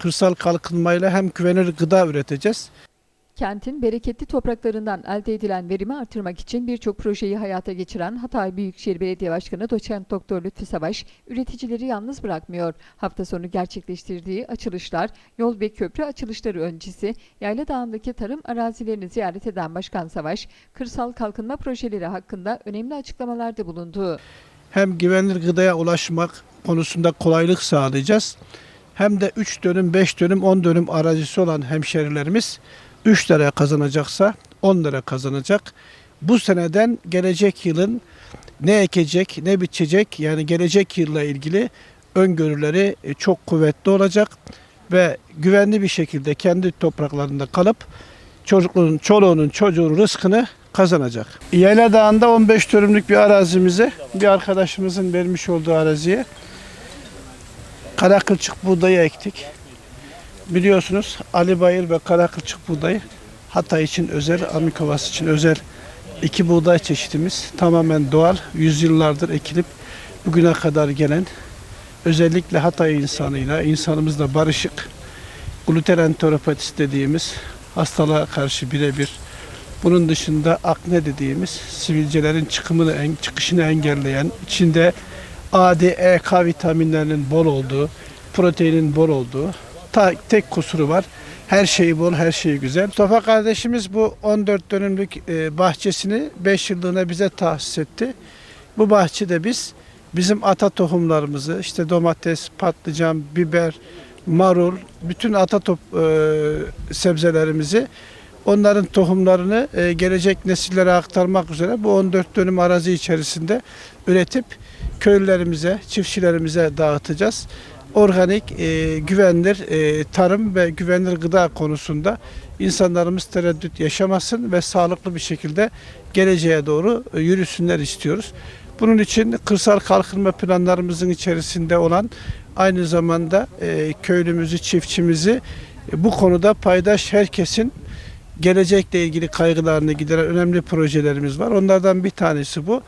kırsal kalkınmayla hem güvenilir gıda üreteceğiz. Kentin bereketli topraklarından elde edilen verimi artırmak için birçok projeyi hayata geçiren Hatay Büyükşehir Belediye Başkanı Doçent Doktor Lütfü Savaş, üreticileri yalnız bırakmıyor. Hafta sonu gerçekleştirdiği açılışlar, yol ve köprü açılışları öncesi Yayla Dağı'ndaki tarım arazilerini ziyaret eden Başkan Savaş, kırsal kalkınma projeleri hakkında önemli açıklamalarda bulundu. Hem güvenilir gıdaya ulaşmak konusunda kolaylık sağlayacağız. Hem de 3 dönüm, 5 dönüm, 10 dönüm arazisi olan hemşerilerimiz 3 liraya kazanacaksa 10 lira kazanacak. Bu seneden gelecek yılın ne ekecek, ne biçecek yani gelecek yılla ilgili öngörüleri e, çok kuvvetli olacak ve güvenli bir şekilde kendi topraklarında kalıp çocukluğunun, çoluğunun, çocuğun rızkını kazanacak. Yayla Dağı'nda 15 dönümlük bir arazimize, bir arkadaşımızın vermiş olduğu araziye karakılçık buğdayı ektik. Biliyorsunuz Ali Bayır ve karakılçık buğdayı Hatay için özel, Amikovas için özel iki buğday çeşitimiz tamamen doğal, yüzyıllardır ekilip bugüne kadar gelen özellikle Hatay insanıyla, insanımızla barışık gluten enteropatisi dediğimiz hastalığa karşı birebir bunun dışında akne dediğimiz sivilcelerin çıkımını, çıkışını engelleyen, içinde A, D, E, K vitaminlerinin bol olduğu, proteinin bol olduğu, ta, tek kusuru var. Her şeyi bol, her şeyi güzel. Mustafa kardeşimiz bu 14 dönümlük e, bahçesini 5 yıllığına bize tahsis etti. Bu bahçede biz bizim ata tohumlarımızı, işte domates, patlıcan, biber, marul, bütün ata top, e, sebzelerimizi onların tohumlarını e, gelecek nesillere aktarmak üzere bu 14 dönüm arazi içerisinde üretip köylülerimize, çiftçilerimize dağıtacağız. Organik, e, güvenilir e, tarım ve güvenilir gıda konusunda insanlarımız tereddüt yaşamasın ve sağlıklı bir şekilde geleceğe doğru e, yürüsünler istiyoruz. Bunun için kırsal kalkınma planlarımızın içerisinde olan aynı zamanda köylümüzü, çiftçimizi bu konuda paydaş herkesin gelecekle ilgili kaygılarını gideren önemli projelerimiz var. Onlardan bir tanesi bu.